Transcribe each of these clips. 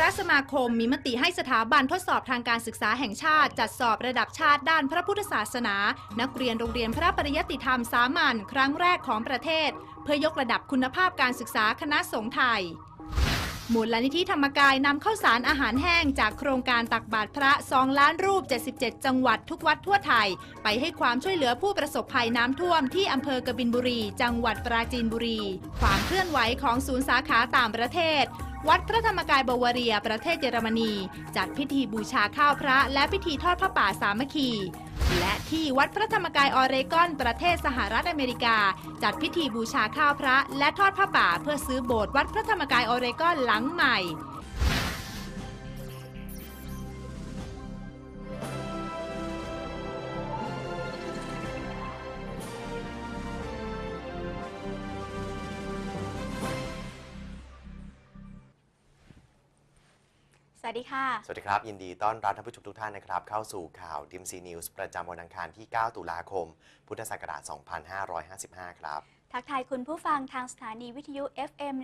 ระสมาคมมีมติให้สถาบันทดสอบทางการศึกษาแห่งชาติ จัดสอบระดับชาติด้านพระพุทธศาสนา นักเรียนโรงเรียนพระปริยติธรรมสามัญครั้งแรกของประเทศ เพื่อยกระดับคุณภาพการศึกษาคณะสงฆ์ไทยมูลนิธิธรรมกายนำข้าวสารอาหารแห้งจากโครงการตักบาตรพระ 2 ล้านรูป 77 จังหวัดทุกวัดทั่วไทย ไปให้ความช่วยเหลือผู้ประสบภัยน้ำท่วมที่อำเภอกบินบุรี จังหวัดปราจีนบุรี ความเคลื่อนไหวของศูนย์สาขาต่างประเทศ วัดพระธรรมกายบวเรีย ประเทศเยอรมนี จัดพิธีบูชาข้าวพระ และพิธีทอดพระป่าสามัคคี และที่วัดพระธรรมกายออเรกอนประเทศสหรัฐอเมริกา จัดพิธีบูชาข้าวพระ และทอดผ้าป่า เพื่อซื้อโบสถ์วัดพระธรรมกายออเรกอนหลังใหม่ ดีค่ะ สวัสดีครับ ยินดีต้อนรับท่านผู้ชมทุกท่านนะครับ เข้าสู่ข่าวดิมซีนิวส์ประจำวันอังคารที่ 9 ตุลาคม พุทธศักราช 2555 ครับ ทักทายคุณผู้ฟังทางสถานีวิทยุ FM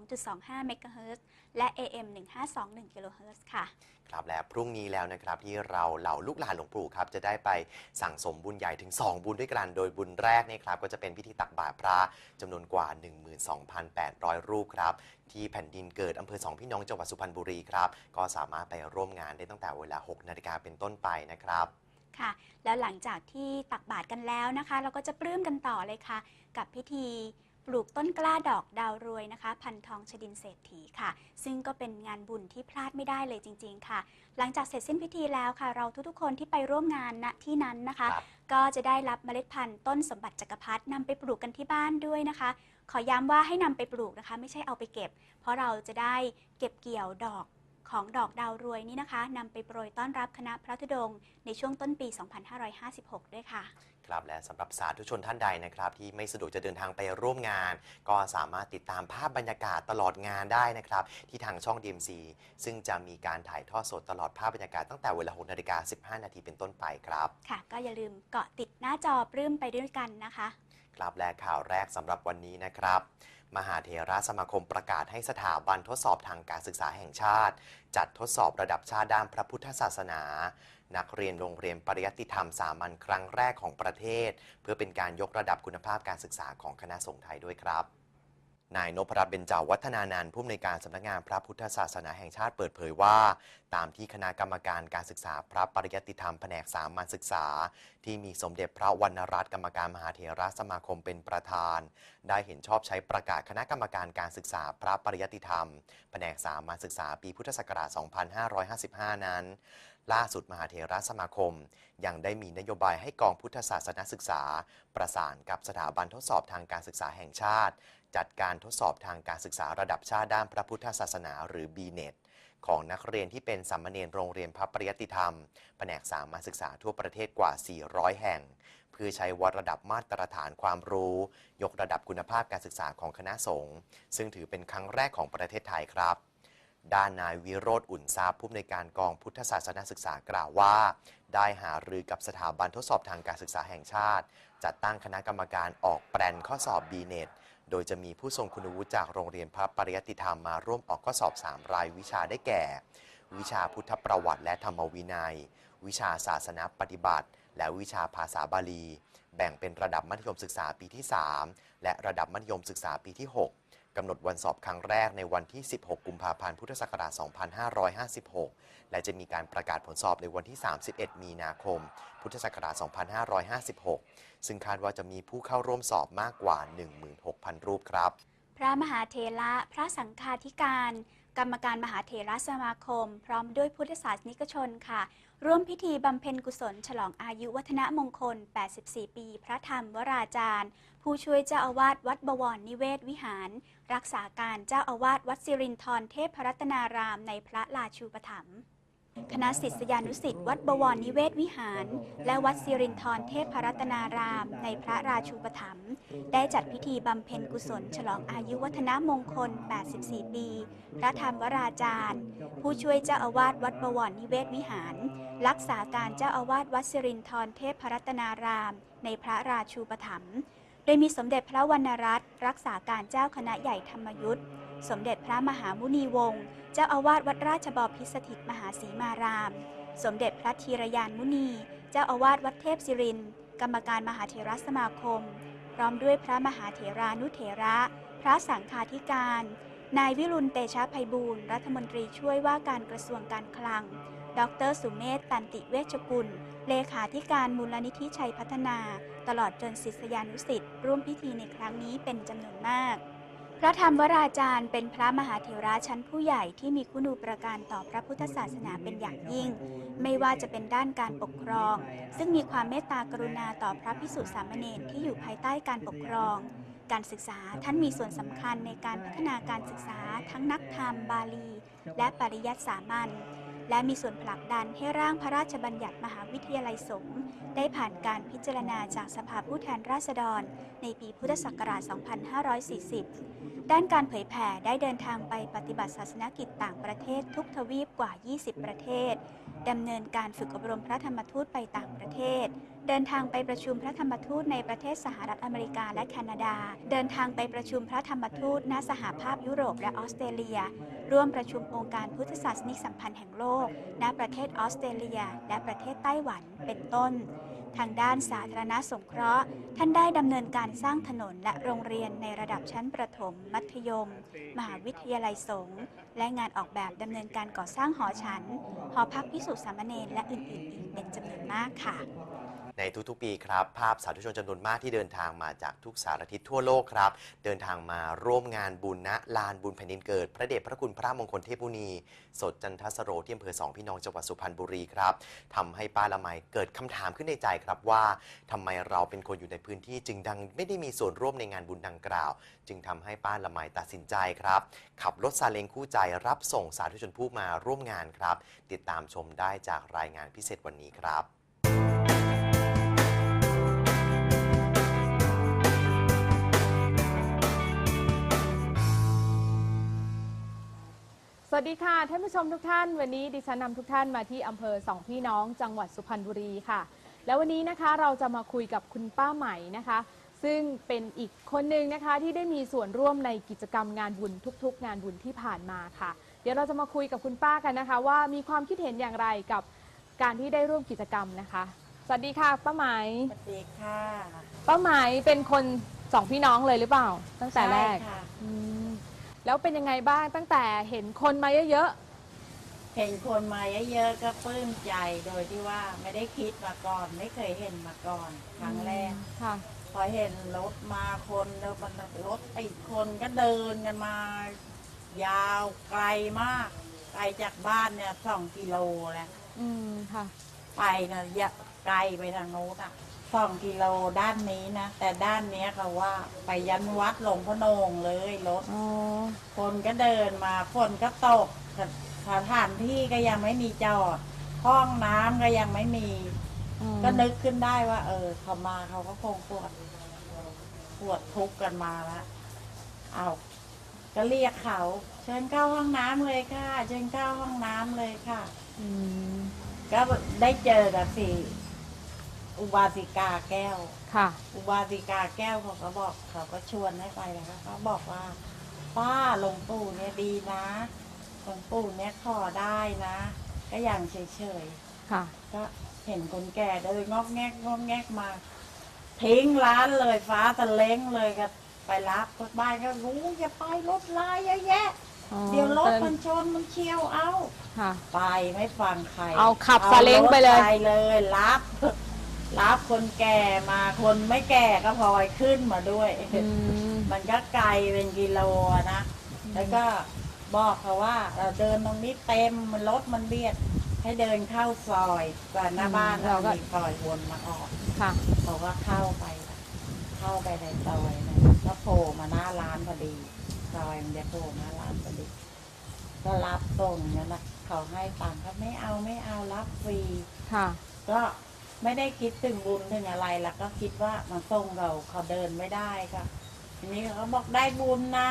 102.25 MHz และ AM 1521 kHz ค่ะ ครับและพรุ่งนี้แล้วนะครับที่เราเหล่าลูกหลานหลวงปู่ครับจะได้ไปสั่งสมบุญใหญ่ถึง 2 บุญด้วยกัน โดยบุญแรกเนี่ยครับก็จะเป็นพิธีตักบาตรพระจำนวนกว่า 12,800 รูปครับที่แผ่นดินเกิดอำเภอสองพี่น้องจังหวัดสุพรรณบุรีครับก็สามารถไปร่วมงานได้ตั้งแต่เวลา 6 นาฬิกาเป็นต้นไปนะครับ ค่ะ แล้วหลังจากที่ตักบาตรกันแล้วนะคะ เราก็จะปลื้มกันต่อเลยค่ะ กับพิธีปลูกต้นกล้าดอกดาวรวยนะคะ พันทองชดินเศรษฐีค่ะ ซึ่งก็เป็นงานบุญที่พลาดไม่ได้เลยจริง ๆ ค่ะ หลังจากเสร็จสิ้นพิธีแล้วค่ะ เราทุกๆคนที่ไปร่วมงานณที่นั้นนะคะครับก็จะได้รับเมล็ดพันธุ์ต้นสมบัติจักรพรรดินำไปปลูกกันที่บ้านด้วยนะคะ ขอย้ำว่าให้นำไปปลูกนะคะ ไม่ใช่เอาไปเก็บ เพราะเราจะได้เก็บเกี่ยวดอก ของดอกดาวรวยนี้นะคะนำไปโปรยต้อนรับคณะพระธุดงค์ในช่วงต้นปี 2556 ด้วยค่ะครับและสำหรับสาธุชนท่านใดนะครับ ที่ไม่สะดวกจะเดินทางไปร่วมงาน ก็สามารถติดตามภาพบรรยากาศตลอดงานได้นะครับ ที่ทางช่อง DMC ซึ่งจะมีการถ่ายทอดสดตลอดภาพบรรยากาศตั้งแต่เวลา6นาฬิกา15 นาทีเป็นต้นไปครับ ค่ะ ก็อย่าลืมเกาะติดหน้าจอปลื้มไปด้วยกันนะคะ ครับและข่าวแรกสำหรับวันนี้นะครับ มหาเถรสมาคมประกาศให้สถาบันทดสอบทางการศึกษาแห่งชาติ จัดทดสอบระดับชาติด้านพระพุทธศาสนา นักเรียนโรงเรียนปริยัติธรรมสามัญครั้งแรกของประเทศ เพื่อเป็นการยกระดับคุณภาพการศึกษาของคณะสงฆ์ไทยด้วยครับ นายนพรัตน์เบญจาวัฒนานันท์ผู้อำนวยการสำนักงานพระพุทธศาสนาแห่งชาติเปิดเผยว่า ตามที่คณะกรรมการการศึกษาพระปริยัติธรรมแผนกสามัญศึกษา ที่มีสมเด็จพระวรรณรัตน์กรรมการมหาเถรสมาคมเป็นประธาน ได้เห็นชอบใช้ประกาศคณะกรรมการการศึกษาพระปริยัติธรรมแผนกสามัญศึกษาปีพุทธศักราช 2555 นั้นล่าสุดมหาเถรสมาคม ยังได้มีนโยบายให้กองพุทธศาสนศึกษา ประสานกับสถาบันทดสอบทางการศึกษาแห่งชาติ จัดการทดสอบทางการศึกษาระดับชาติด้านพระพุทธศาสนาหรือ B-NET ของนักเรียนที่เป็นสามมเณรโรงเรียนพระปริยติธรรม แผนกสามัญศึกษาทั่วประเทศกว่า 400 แห่ง เพื่อใช้วัดระดับมาตรฐานความรู้ ยกระดับคุณภาพการศึกษาของคณะสงฆ์ซึ่งถือเป็นครั้งแรกของประเทศไทยครับด้านนายวิโรธอุ่นทรัพย์ผู้อำนวยการกองพุทธศาสนาศึกษากล่าวว่า ได้หารือกับสถาบันทดสอบทางการศึกษาแห่งชาติ จัดตั้งคณะกรรมการออกแปลนข้อสอบ B-NET โดยจะมีผู้ทรงคุณวุฒิจากโรงเรียนพระปริยติธรรมมาร่วมออกข้อสอบ 3 รายวิชาได้แก่ วิชาพุทธประวัติและธรรมวินัย วิชาศาสนาปฏิบัติ และวิชาภาษาบาลี แบ่งเป็นระดับมัธยมศึกษาปีที่ 3 และระดับมัธยมศึกษาปีที่ 6 กำหนดวันสอบครั้งแรกในวันที่ 16 กุมภาพันธ์ พุทธศักราช 2556 และจะมีการประกาศผลสอบในวันที่ 31 มีนาคม พุทธศักราช 2556 ซึ่งคาดว่าจะมีผู้เข้าร่วมสอบมากกว่า 16,000 รูปครับ พระมหาเทระ พระสังฆาธิการ กรรมการมหาเถรสมาคม พร้อมด้วยพุทธศาสนิกชนค่ะ ร่วมพิธีบำเพ็ญกุศล ฉลองอายุวัฒนมงคล 84 ปี พระธรรมวราจารย์ ผู้ช่วยเจ้าอาวาสวัดบวรนิเวศวิหาร รักษาการเจ้าอาวาสวัดสิรินทรเทพรัตนารามในพระราชูปถัมภ์ คณะศิษยานุศิษย์วัดบวรนิเวศวิหาร และวัดสิรินทรเทพรัตนาราม ในพระราชูปถัมภ์ได้จัดพิธีบำเพ็ญกุศล ฉลองอายุวัฒนมงคล 84 ปี พระธรรมวราจารย์ ผู้ช่วยเจ้าอาวาสวัดบวรนิเวศวิหาร รักษาการเจ้าอาวาสวัดสิรินทรเทพรัตนาราม ในพระราชูปถัมภ์โดยมีสมเด็จพระวรรณรัตน์รักษาการเจ้าคณะใหญ่ธรรมยุทธ สมเด็จพระมหามุนีวงศ์ เจ้าอาวาสวัดราชบพิสถิตมหาศรีมาราม สมเด็จพระธีรยานมุนี เจ้าอาวาสวัดเทพศิริน กรรมการมหาเถรสมาคม พร้อมด้วยพระมหาเถรานุเถระ พระสังฆาธิการ นายวิรุณเตชะไพบูลย์รัฐมนตรีช่วยว่าการกระทรวงการคลัง ดรสุเมธตันติเวชกุล เลขาธิการมูลนิธิชัยพัฒนา ตลอดจนศิษยานุสิษย์ร่วมพิธีในครั้งนี้เป็นจำนวนมาก ระธรรมวราจารย์เป็นพระมหาเถระชั้นผู้ใหญ่ที่มีคุณูปการต่อพระพุทธศาสนาเป็นอย่างยิ่ง ไม่ว่าจะเป็นด้านการปกครอง ซึ่งมีความเมตตากรุณาต่อพระพิสุสามเณรที่อยู่ภายใต้การปกครอง การศึกษาท่านมีส่วนสำคัญในการพัฒนาการศึกษาทั้งนักธรรมบาลี และปริยัติสามัญ และมีส่วนผลักดันให้ร่างพระราชบัญญัติมหาวิทยาลัยสงฆ์ได้ผ่านการพิจารณาจากสภาผู้แทนราษฎร ในปีพุทธศักราช 2540 ด้านการเผยแผ่ได้เดินทางไปปฏิบัติศาสนกิจต่างประเทศทุกทวีปกว่า 20 ประเทศ ดำเนินการฝึกอบรมพระธรรมทูตไปต่างประเทศ เดินทางไปประชุมพระธรรมทูตในประเทศสหรัฐอเมริกาและแคนาดา เดินทางไปประชุมพระธรรมทูตณสหภาพยุโรปและออสเตรเลีย ร่วมประชุมองค์การพุทธศาสนิกสัมพันธ์แห่งโลก ณประเทศออสเตรเลีย และประเทศไต้หวันเป็นต้น ทางด้านสาธารณสงเคราะห์ ท่านได้ดำเนินการสร้างถนนและโรงเรียนในระดับชั้นประถม มัธยม มหาวิทยาลัยสงฆ์และงานออกแบบดำเนินการก่อสร้างหอฉัน หอพักพิสุสามเณรและอื่นๆ อีกเป็นจำนวนมากค่ะ ในทุกๆปีครับ ภาพสาธุชนจำนวนมากที่เดินทางมาจากทุกสารทิศทั่วโลกครับ เดินทางมาร่วมงานบุญณลานบุญแผ่นดินเกิด พระเดชพระคุณพระมงคลเทพมุนี สดจันทสโรที่อำเภอสองพี่น้องจังหวัดสุพรรณบุรีครับทำให้ป้าละไมเกิดคำถามขึ้นในใจครับว่าทำไมเราเป็นคนอยู่ในพื้นที่จึงดังไม่ได้มีส่วนร่วมในงานบุญดังกล่าว จึงทำให้ป้าละไมตัดสินใจครับ ขับรถซาเล้งคู่ใจรับส่งสาธุชนผู้มาร่วมงานครับ ติดตามชมได้จากรายงานพิเศษวันนี้ครับ สวัสดีค่ะท่านผู้ชมทุกท่าน วันนี้ดิฉันนำทุกท่านมาที่อำเภอสองพี่น้องจังหวัดสุพรรณบุรีค่ะ แล้ววันนี้นะคะเราจะมาคุยกับคุณป้าใหม่นะคะ ซึ่งเป็นอีกคนหนึ่งนะคะที่ได้มีส่วนร่วมในกิจกรรมงานบุญทุก ๆ งานบุญที่ผ่านมาค่ะ เดี๋ยวเราจะมาคุยกับคุณป้ากันนะคะ ว่ามีความคิดเห็นอย่างไรกับการที่ได้ร่วมกิจกรรมนะคะ สวัสดีค่ะป้าไหมสวัสดีค่ะป้าไหมเป็นคนสองพี่น้องเลยหรือเปล่า ตั้งแต่แรกใช่ค่ะ อืม แล้วเป็นยังไงบ้างตั้งแต่เห็นคนมาเยอะเห็นคนมาเยอะๆก็ปลื้มใจโดยที่ว่าไม่ได้คิดมาก่อน ไม่เคยเห็นมาก่อนๆครั้งแรกค่ะ พอเห็นรถมาคนแล้วมันรถติดคนก็เดินกันมา ยาวไกลมาก ไกลจากบ้านเนี่ยสองกิโลแหละอืมค่ะ ไปนะยะไกลไปทางโน้นอะ สองกิโลด้านนี้นะ แต่ด้านเนี้ยเขาว่าไปยันวัดหลวงพระโนงเลยรถ อ๋อ คนก็เดินมาฝนก็ตกสถานที่ก็ยังไม่มีจอด ห้องน้ำก็ยังไม่มี อืมก็นึกขึ้นได้ว่า เออ เขามาเขาก็คงปวดปวดทุกข์กันมาแล้วเอาก็เรียกเขาเชิญเข้าห้องน้ำเลยค่ะ เชิญเข้าห้องน้ำเลยค่ะ อืม ก็ได้เจอกับสิ อุบาสิกาแก้ว ค่ะ อุบาสิกาแก้วเขาก็บอกเขาก็ชวนให้ไปนะคะเขาบอกว่าป้าหลวงปู่เนี่ยดีนะหลวงปู่เนี่ยขอได้นะ ก็อย่างเฉยค่ะ ๆก็เห็นคนแก่เดินงอกแงกงอกแงกมา ทิ้งร้านเลยฟ้าตะเล้งเลยก็ไปรับรถบ้านก็รู้อย่าไปรถลายเยอะแยะ อ๋อเดี๋ยวรถเดิมันชนมันเฉียวเอา ค่ะ ไปไม่ฟังใครเอาขับซาเล้งไปเลยอารถเลยรับ รับคนแก่มาคนไม่แก่ก็พลอยขึ้นมาด้วยอืมมันก็ไกลเป็นกิโลอะนะ แล้วก็บอกเขาว่า เราเดินตรงนี้เต็มมันรถมันเบียด ให้เดินเข้าซอยก่อนหน้าบ้านอืมเราเราก็มีซอยวนมาออกค่ะเขาก็เข้าไป เข้าไปในซอยนะก็โผล่มาหน้าร้านพอดีซอยมันจะโผล่มาหน้าร้านพอดีก็รับส่งนั่นนะเขาให้ตังค์เขาไม่เอาไม่เอารับฟรีค่ะก็ ไม่ได้คิดถึงบุญถึงอะไรแล้วก็คิดว่ามาส่งเราเขาเดินไม่ได้ก็ทีนี้เขาบอกได้บุญนะ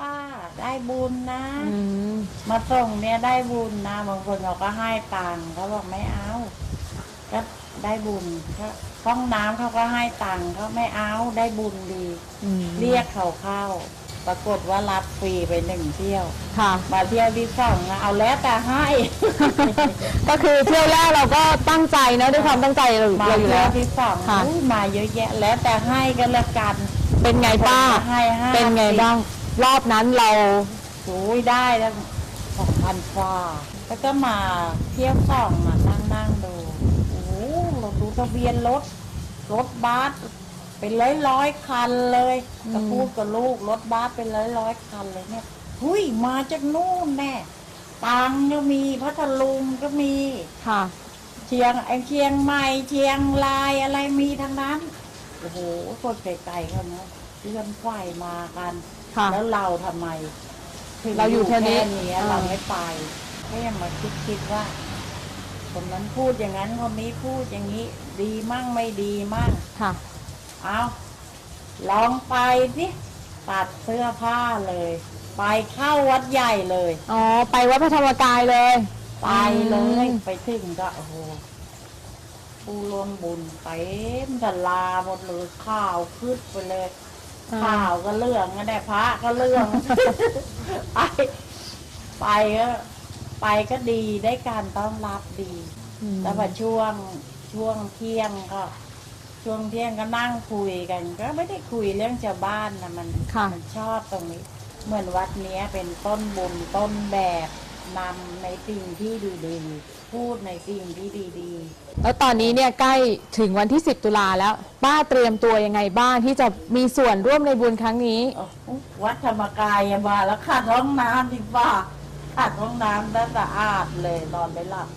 ป้า ได้บุญนะ อืมมาส่งเนี่ยได้บุญนะบางคนเขาก็ให้ตังค์เขาบอกไม่เอา ก็ได้บุญก็ห้องน้ำเขาก็ให้ตังค์เขาไม่เอาได้บุญดี อืมเรียกเขาเข้า ปรากฏว่ารับฟรีไปหนึ่งเที่ยว ค่ะ มาเที่ยวที่สองอะเอาแล้วแต่ให้ ก็คือเที่ยวแรกเราก็ตั้งใจเนอะด้วยความตั้งใจเรามาเราอยู่เที่ยแล้วว ที่สองค่ะอุ๊ยมาเยอะแยะ แล้วแต่ให้กันละกันเป็นไงป้า ให้ห้าเป็นไงบ้าง รอบนั้นเราโอ้ยได้แล้วสองพันกว่าแล้วก็มาเที่ยวสองมานั่งนั่งๆดูโอ้โหเราดูทะเบียนรถรถบัส เป็นร้อยร้อยๆคันเลยอืมก็พูดกับลูกรถบัสเป็นร้อยร้อยๆคันเลยเนี่ยหุยมาจากนู่นแน่ตังก็มีพัทลุงก็มีค่ะเชียงไอเชียงใหม่เชียงรายอะไรมีทั้งนั้นโอ้โหคนไกลๆเขาเนาะเลื่อนไฟมากันค่ะแล้วเราทำไมถึงเราอยู่แค่นี้นี้อ่าเราไม่ไปก็ยังมาคิดคิดว่าคนนั้นพูดอย่างนั้นคนนี้พูดอย่างนี้ ดีมั่งไม่ดีมั่งค่ะ เอาลองไปสิตัดเสื้อผ้าเลย ไปเข้าวัดใหญ่เลย อ๋อ ไปวัดพระธรรมกายเลย ไปเลยอืมไปถึงก็โอ้โหผู้ร่วมบุญเต็มตลาหมดเลยข้าวขึ้นไปเลยข้าวก็เรื่องก็ได้พระก็เรื่องไปไปก็ไปก็ดีได้การต้อนรับดีอืมแล้วพอช่วงช่วงเที่ยงก็ ช่วงเที่ยงก็นั่งคุยกัน ก็ไม่ได้คุยเรื่องชาวบ้านนะมันค่ะ มันชอบตรงนี้ เหมือนวัดเนี้ยเป็นต้นบุญต้นแบบนำในสิ่งที่ดีๆพูดในสิ่งที่ดีแล้วตอนนี้เนี่ยใกล้ถึงวันที่ 10 ตุลาแล้ว ป้าเตรียมตัวยังไงบ้างที่จะมีส่วนร่วมในบุญครั้งนี้ ๆโอ้โหวัดธรรมกายยังมาแล้วขัดห้องน้ำดีกว่าขัดห้องน้ำแล้วสะอาดเลยนอนไม่หลับ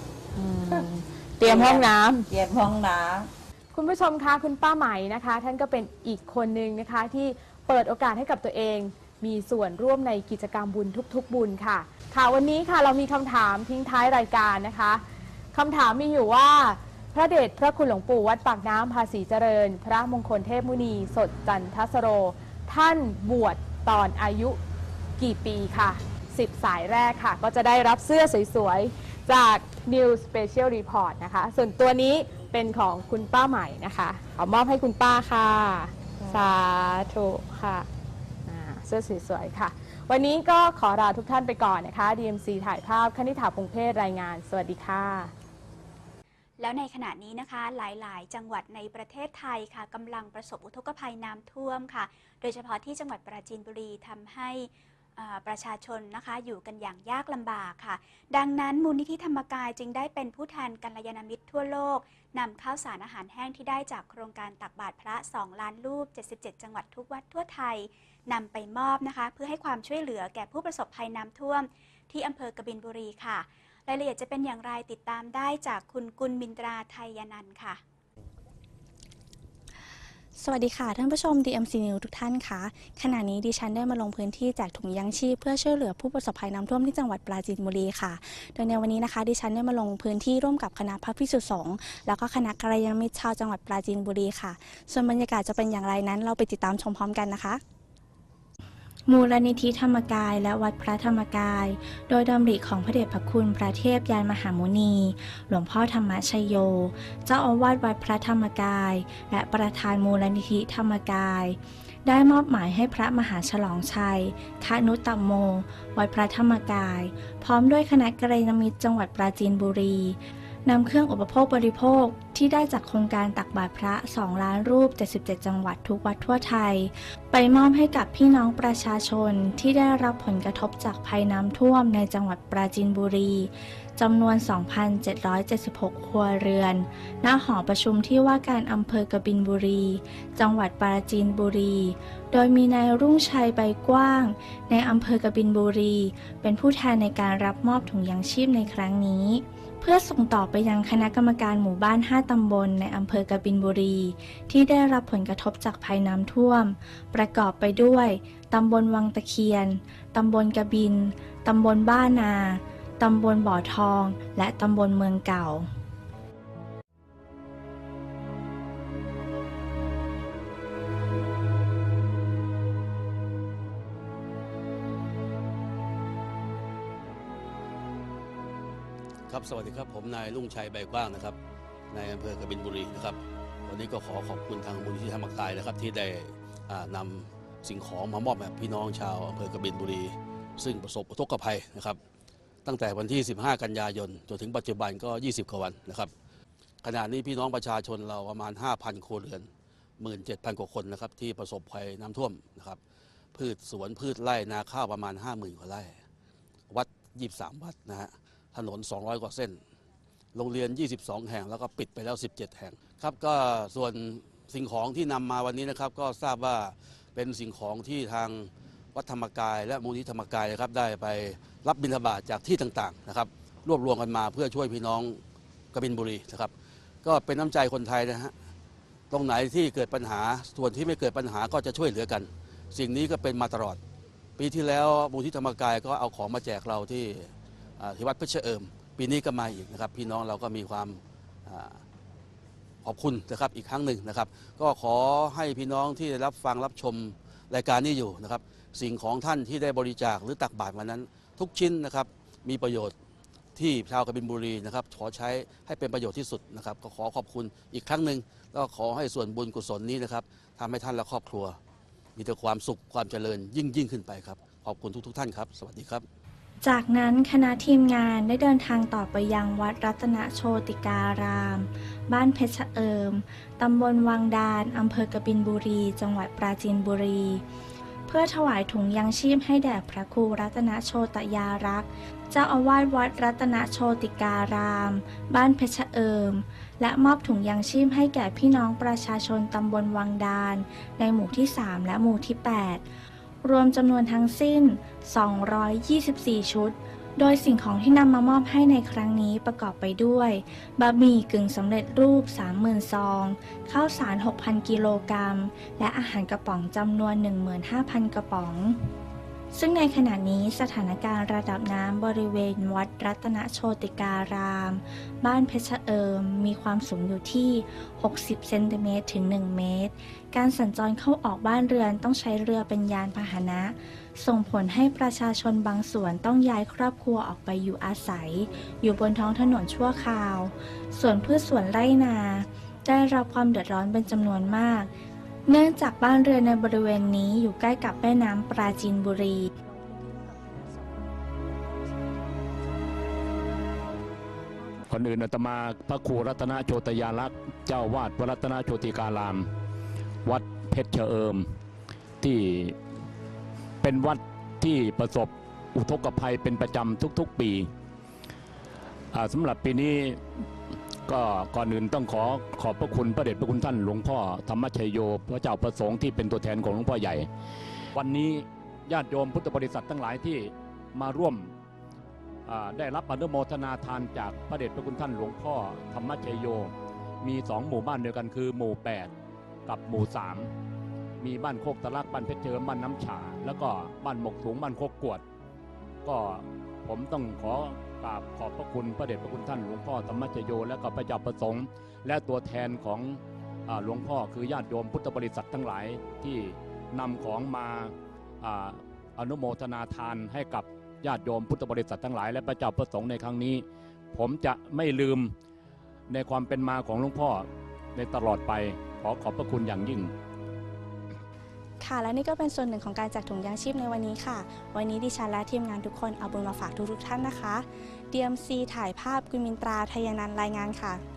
เตรียมห้องน้ำเก็บห้องน้ำ คุณผู้ชมคะคุณป้าไหมนะคะ ท่านก็เป็นอีกคนหนึ่งนะคะที่เปิดโอกาสให้กับตัวเอง มีส่วนร่วมในกิจกรรมบุญทุกๆ บุญค่ะ ค่ะวันนี้ค่ะเรามีคำถามทิ้งท้ายรายการนะคะคำถามมีอยู่ว่า พระเดชพระคุณหลวงปู่วัดปากน้ำภาษีเจริญ พระมงคลเทพมุนีสดจันทสโร ท่านบวชตอนอายุกี่ปีค่ะ 10 สายแรกค่ะ ก็จะได้รับเสื้อสวยๆ จาก New Special Report นะคะ ส่วนตัวนี้ เป็นของคุณป้าใหม่นะคะเอามอบให้คุณป้าค่ะ สาธุค่ะอ่าเสื้อสวยๆค่ะ วันนี้ก็ขอลาทุกท่านไปก่อนนะคะ DMC ถ่ายภาพคณิษฐาพงเพศรายงาน สวัสดีค่ะ แล้วในขณะนี้นะคะหลายๆ จังหวัดในประเทศไทยค่ะกำลังประสบอุทกภัยน้ำท่วมค่ะ โดยเฉพาะที่จังหวัดปราจีนบุรีทำให้ ประชาชนนะคะอยู่กันอย่างยากลำบากค่ะ ดังนั้นมูลนิธิธรรมกายจึงได้เป็นผู้แทนกัลยาณมิตรทั่วโลกนำข้าวสารอาหารแห้งที่ได้จากโครงการตักบาตรพระ 2 ล้านรูป 77 จังหวัดทุกวัดทั่วไทยนำไปมอบนะคะ เพื่อให้ความช่วยเหลือแก่ผู้ประสบภัยน้ำท่วม ที่อำเภอกบินบุรีค่ะ รายละเอียดจะเป็นอย่างไรติดตามได้จากคุณกุลมินตราไทยยนันท์ค่ะ สวัสดีค่ะ ท่านผู้ชม DMC News ทุกท่านคะขณะนี้ดิฉันได้มาลงพื้นที่แจกถุงยังชีพเพื่อช่วยเหลือผู้ประสบภัยน้ำท่วมที่จังหวัดปราจีนบุรีค่ะ โดยในวันนี้นะคะดิฉันได้มาลงพื้นที่ร่วมกับคณะพระพิสุสงฆ์แล้วก็คณะกระยาณมิตรชาวจังหวัดปราจีนบุรีค่ะ ส่วนบรรยากาศจะเป็นอย่างไรนั้นเราไปติดตามชมพร้อมกันนะคะ มูลนิธิธรรมกายและวัดพระธรรมกาย โดยดำริของพระเดชพระคุณพระเทพยานมหามุนี หลวงพ่อธรรมชัยโย เจ้าอาวาสวัดพระธรรมกาย และประธานมูลนิธิธรรมกาย ได้มอบหมายให้พระมหาฉลองชัยคานุตตโม วัดพระธรรมกาย พร้อมด้วยคณะกัลยาณมิตรจังหวัดปราจีนบุรี นำเครื่องอุปโภคบริโภคที่ได้จากโครงการตักบาตรพระ 2 ล้านรูป 77 จังหวัดทุกวัดทั่วไทย ไปมอบให้กับพี่น้องประชาชนที่ได้รับผลกระทบจากภัยน้ำท่วมในจังหวัดปราจีนบุรีจำนวน 2,776 ครัวเรือน ณ หอประชุมที่ว่าการอำเภอกบินบุรี จังหวัดปราจีนบุรี โดยมีนายรุ่งชัยใบกว้าง ในอำเภอกบินบุรี เป็นผู้แทนในการรับมอบถุงยางชีพในครั้งนี้ พื่อส่งต่อไปยังคณะกรรมการหมู่บ้าน 5 ตำบล ในอำเภอกบินบุรี ที่ได้รับผลกระทบจากภัยน้ำท่วม ประกอบไปด้วย ตำบลวังตะเคียน ตำบลกบิน ตำบลบ้านนาตำบลบ่อทอง และตำบลเมืองเก่า ครับสวัสดีครับผมนายลุงชัยใบกว้างนะครับในอำเภอกบินบุรีนะครับวันนี้ก็ขอขอบคุณทางมูลนิธิธรรมกายนะครับ ที่ได้อ่าสิ่งของมามอบให้พี่น้องชาวอำเภอกบินบุรี ซึ่งประสบอุทกภัยนะครับ ตั้งแต่วันที่ 15 กันยายนจนถึงปัจจุบันก็ 20กว่าวันนะครับขณะนี้พี่น้องประชาชนเราประมาณ 5,000ครัวเรือน 17,000 กว่าคนนะครับที่ประสบภัยน้ำท่วมนะครับพืชสวนพืชไร่นาข้าวประมาณ 50,000กว่าไร่วัด 23 วัดนะฮะ ถนน 200 กว่าเส้น โรงเรียน 22 แห่งแล้วก็ปิดไปแล้ว 17 แห่งครับก็ส่วนสิ่งของที่นำมาวันนี้นะครับ ก็ทราบว่าเป็นสิ่งของที่ทางวัดธรรมกาย และมูลนิธิธรรมกายนะครับได้ไปรับบิณฑบาตจากที่ต่างๆนะครับรวบรวมกันมาเพื่อช่วยพี่น้องกบินบุรีนะครับ ก็เป็นน้ำใจคนไทยนะฮะตรงไหนที่เกิดปัญหาส่วนที่ไม่เกิดปัญหาก็จะช่วยเหลือกัน สิ่งนี้ก็เป็นมาตลอด ปีที่แล้วมูลที่ธรรมกายก็เอาของมาแจกเราที่ ที่วัดเพชรเอิมปีนี้ก็มาอีกนะครับ พี่น้องเราก็มีความอขอบคุณนะครับอีกครั้งหนึ่งนะครับ ก็ขอให้พี่น้องที่ได้รับฟังรับชมรายการนี้อยู่นะครับ สิ่งของท่านที่ได้บริจาคหรือตักบาตรมานั้น ทุกชิ้นนะครับมีประโยชน์ที่ชาวกบินบุรีนะครับขอใช้ให้เป็นประโยชน์ที่สุดนะครับ ก็ขอขอบคุณอีกครั้งหนึ่งก็ขอให้ส่วนบุญกุศลนี้นะครับทำให้ท่านและครอบครัว มีแต่ความสุขความเจริญยิ่งยิ่งขึ้นไปครับ ขอบคุณทุก ๆ ท่านครับ สวัสดีครับ จากนั้นคณะทีมงานได้เดินทางต่อไปยังวัดรัตนโชติการาม บ้านเพชรเอิม ตำบลวังดาน อำเภอกบินบุรี จังหวัดปราจีนบุรี เพื่อถวายถุงยังชีพให้แด่พระครูรัตนโชตยารักษ์ เจ้าอาวาสวัดรัตนโชติการาม บ้านเพชรเอิม และมอบถุงยังชีพให้แก่พี่น้องประชาชนตำบลวังดาน ในหมู่ที่ 3 และหมู่ที่ 8 รวมจำนวนทั้งสิ้น 224 ชุด โดยสิ่งของที่นำมามอบให้ในครั้งนี้ประกอบไปด้วย บะหมี่กึ่งสำเร็จรูป 30,000 ซอง ข้าวสาร 6,000 กิโลกรัม และอาหารกระป๋องจำนวน 15,000 กระป๋องซึ่งในขณะนี้สถานการณ์ระดับน้ำบริเวณวัดรัตนโชติการาม บ้านเพชรเอิมมีความสูงอยู่ที่ 60 เซนติเมตรถึง 1 เมตร การสัญจรเข้าออกบ้านเรือนต้องใช้เรือเป็นยานพาหนะ ส่งผลให้ประชาชนบางส่วนต้องย้ายครอบครัวออกไปอยู่อาศัย อยู่บนท้องถนนชั่วคราว ส่วนพืชสวนไร่นา ได้รับความเดือดร้อนเป็นจำนวนมาก เนื่องจากบ้านเรือนในบริเวณนี้อยู่ใกล้กับแม่น้ำปราจีนบุรีคนอื่นอาตมาพระครูรัตนโชตยาลักษณ์เจ้าวาดวรัตนโชติการาม วัดเพชรเฉเอิมที่เป็นวัดที่ประสบอุทกภัยเป็นประจำทุกๆปีสำหรับปีนี้ก็ก่อนอื่นต้องขอขอบพระคุณพระเดชพระคุณท่านหลวงพ่อธรรมชัยโยพระเจ้าประสงค์ที่เป็นตัวแทนของหลวงพ่อใหญ่ วันนี้ญาติโยมพุทธบริษัททั้งหลายที่มาร่วมได้รับอนุโมทนาทานจากพระเดชพระคุณท่านหลวงพ่อธรรมชัยโย มีสองหมู่บ้านเดียวกันคือหมู่ 8 กับหมู่3มีบ้านโคกตะลักบ้านเพชรเจิมบ้านน้ำฉา แล้วก็บ้านหมกสูงบ้านโคกกวด ก็ผมต้องขอกราบขอบพระคุณพระเดชพระคุณท่านหลวงพ่อธรรมชโยและก็พระเจ้าประสงค์ และตัวแทนของหลวงพ่อคือญาติโยมพุทธบริษัททั้งหลายที่นำของมาอนุโมทนาทานให้กับญาติโยมพุทธบริษัททั้งหลายและพระเจ้าประสงค์ในครั้งนี้ ผมจะไม่ลืมในความเป็นมาของหลวงพ่อในตลอดไป อขอบพระคุณอย่างยิ่ง ค่ะและนี่ก็เป็นส่วนหนึ่งของการแจกถุงยางชีพในวันนี้ค่ะ วันนี้ดิฉันและทีมงานทุกคนเอาบุญมาฝากทุกๆท่านนะคะ DMC ถ่ายภาพกุมินตราทยานันรายงานค่ะ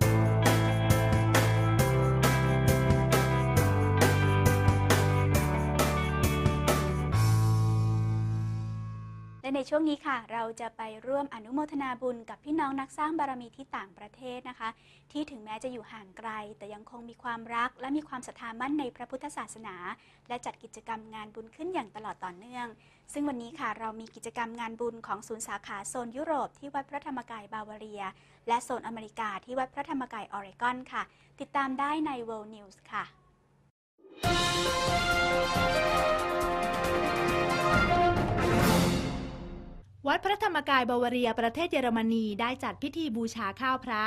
ในช่วงนี้ค่ะ เราจะไปร่วมอนุโมทนาบุญกับพี่น้องนักสร้างบารมีที่ต่างประเทศนะคะ ที่ถึงแม้จะอยู่ห่างไกล แต่ยังคงมีความรักและมีความศรัทธามั่นในพระพุทธศาสนา และจัดกิจกรรมงานบุญขึ้นอย่างตลอดต่อเนื่อง ซึ่งวันนี้ค่ะเรามีกิจกรรมงานบุญของศูนย์สาขาโซนยุโรปที่วัดพระธรรมกายบาวาเรีย และโซนอเมริกาที่วัดพระธรรมกายออริกอนค่ะ ติดตามได้ใน World News ค่ะ วัดพระธรรมกายบาวาเรียประเทศเยอรมนีได้จัดพิธีบูชาข้าวพระ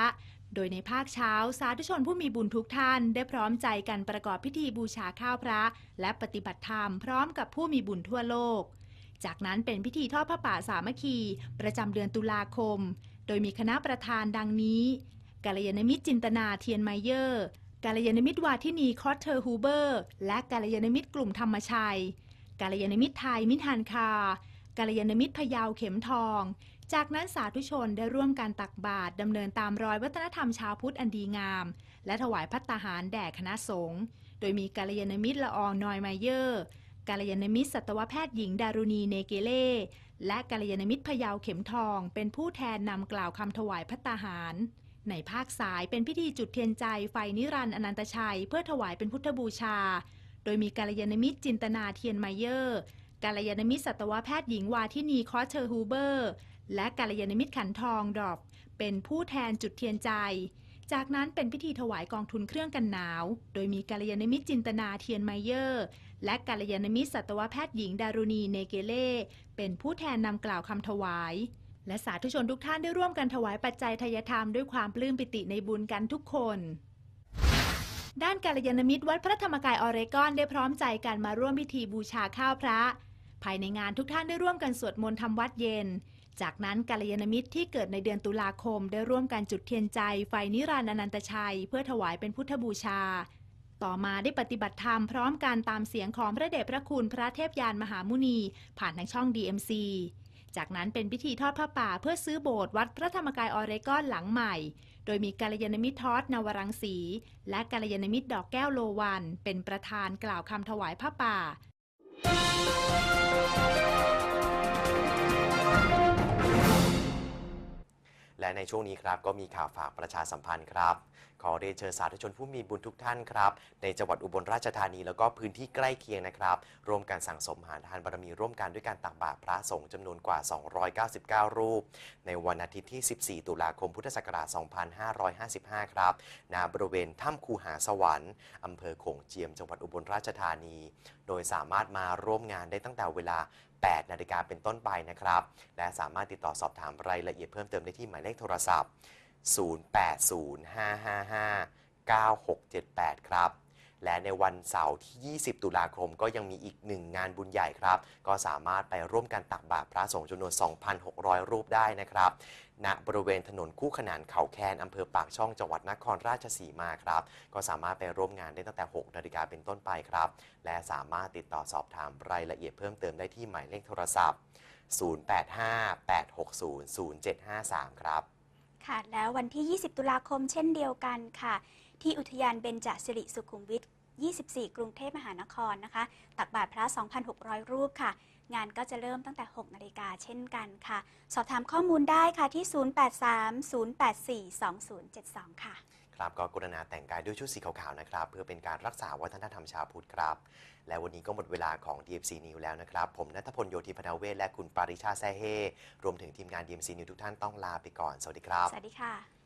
โดยในภาคเช้าสาธุชนผู้มีบุญทุกท่าน ได้พร้อมใจกันประกอบพิธีบูชาข้าวพระ และปฏิบัติธรรมพร้อมกับผู้มีบุญทั่วโลก จากนั้นเป็นพิธีทอดพระป่าสามัคคี ประจำเดือนตุลาคม โดยมีคณะประธานดังนี้กาลยานมิตรจินตนาเทียนไมเยอร์กาลยานมิตรวาทินีคอสเทอร์ฮูเบอร์ และกาลยานมิตรกลุ่มธรรมชัยกาลยานมิตรไทยมิตรฮันคา กาลยานมิตรพยาวเข็มทอง จากนั้นสาธุชนได้ร่วมการตักบาตรดำเนินตามรอยวัฒนธรรมชาวพุทธอันดีงาม และถวายพัตตาหารแด่คณะสงฆ์โดยมีกาลยานมิตรละอองนอยไมเยอร์กาลยานมิตรสัตวแพทย์หญิงดารุณีเนเกเล่และกาลยานมิตรพยาวเข็มทอง เป็นผู้แทนนำกล่าวคำถวายพัตตาหาร ในภาคสายเป็นพิธีจุดเทียนใจไฟนิรันดร์อนันตชัย เพื่อถวายเป็นพุทธบูชา โดยมีกาลยานมิตรจินตนาเทียนไมเยอร์ กาลยานมิตรสัตวแพทย์หญิงวาทินีคอสเชอร์ฮูเบอร์ และกาลยานมิตรขันทองดอปเป็นผู้แทนจุดเทียนใจ จากนั้นเป็นพิธีถวายกองทุนเครื่องกันหนาว โดยมีกาลยานมิตรจินตนาเทียนไมเยอร์ และกาลยานมิตรสัตวแพทย์หญิงดารุณีเนเกเล่เป็นผู้แทนนำกล่าวคำถวายและสาธุชนทุกท่านได้ร่วมกันถวายปัจจัยทายธรรมด้วยความปลื้มปิติในบุญกันทุกคน ด้านกาลยานมิตรวัดพระธรรมกายออเรกอนได้พร้อมใจกันมาร่วมพิธีบูชาข้าวพระ ภายในงานทุกท่านได้ร่วมกันสวดมนต์ทำวัดเย็น จากนั้นกาลยานมิตรที่เกิดในเดือนตุลาคมได้ร่วมกันจุดเทียนใจ ไฟนิรันดร์อนันตชัย เพื่อถวายเป็นพุทธบูชา ต่อมาได้ปฏิบัติธรรมพร้อมกันตามเสียงของพระเดชพระคุณพระเทพยานมหามุนี ผ่านทางช่อง DMC จากนั้นเป็นพิธีทอดผ้าป่าเพื่อซื้อโบสถ์วัดพระธรรมกายออเรกอนหลังใหม่ โดยมีกาลยานมิตรทอดนวรังสี และกาลยานมิตรดอกแก้วโลวัน เป็นประธานกล่าวคำถวายผ้าป่า และในช่วงนี้ครับก็มีข่าวฝากประชาสัมพันธ์ครับ ขอเรียนเชิญสาธุชนผู้มีบุญทุกท่านครับ ในจังหวัดอุบลราชธานีแล้วก็พื้นที่ใกล้เคียงนะครับ ร่วมกันสั่งสมหาทานบารมีร่วมกันด้วยการตักบาตรพระสงฆ์จำนวนกว่า 299 รูป ในวันอาทิตย์ที่ 14 ตุลาคมพุทธศักราช 2555 ครับณบริเวณถ้ำคูหาสวรรค์อำเภอโขงเจียมจังหวัดอุบลราชธานี โดยสามารถมาร่วมงานได้ตั้งแต่เวลา8นาฬิกาเป็นต้นไปนะครับ และสามารถติดต่อสอบถามรายละเอียดเพิ่มเติมได้ที่หมายเลขโทรศัพท์ 0805559678 ครับ และในวันเสาร์ที่ 20 ตุลาคมก็ยังมีอีกหนึ่งงานบุญใหญ่ครับ ก็สามารถไปร่วมกันตักบาตรพระสงฆ์จำนวน 2,600 รูปได้นะครับณบริเวณถนนคู่ขนานเขาแคนอำเภอปากช่องจังหวัดนครราชสีมาครับ ก็สามารถไปร่วมงานได้ตั้งแต่ 6 นาฬิกาเป็นต้นไปครับ และสามารถติดต่อสอบถามรายละเอียดเพิ่มเติมได้ที่หมายเลขโทรศัพท์ 0858600753 ครับ ค่ะ แล้ววันที่ 20 ตุลาคมเช่นเดียวกันค่ะ ที่อุทยานเบญจสิริสุขุมวิท24 กรุงเทพมหานครนะคะ ตักบาตรพระ 2,600 รูปค่ะ งานก็จะเริ่มตั้งแต่ 6 นาฬิกาเช่นกันค่ะ สอบถามข้อมูลได้ค่ะที่ 0830842072 ค่ะ ครับก็กรุณาแต่งกายด้วยชุดสีขาวๆนะครับ เพื่อเป็นการรักษาวัฒนธรรมชาวพุทธครับ และวันนี้ก็หมดเวลาของ DMC News แล้วนะครับ ผมนัทพลโยธิพนาเวศและคุณปาริชาแซ่เฮรวมถึงทีมงาน DMC News ทุกท่านต้องลาไปก่อน สวัสดีครับ สวัสดีค่ะ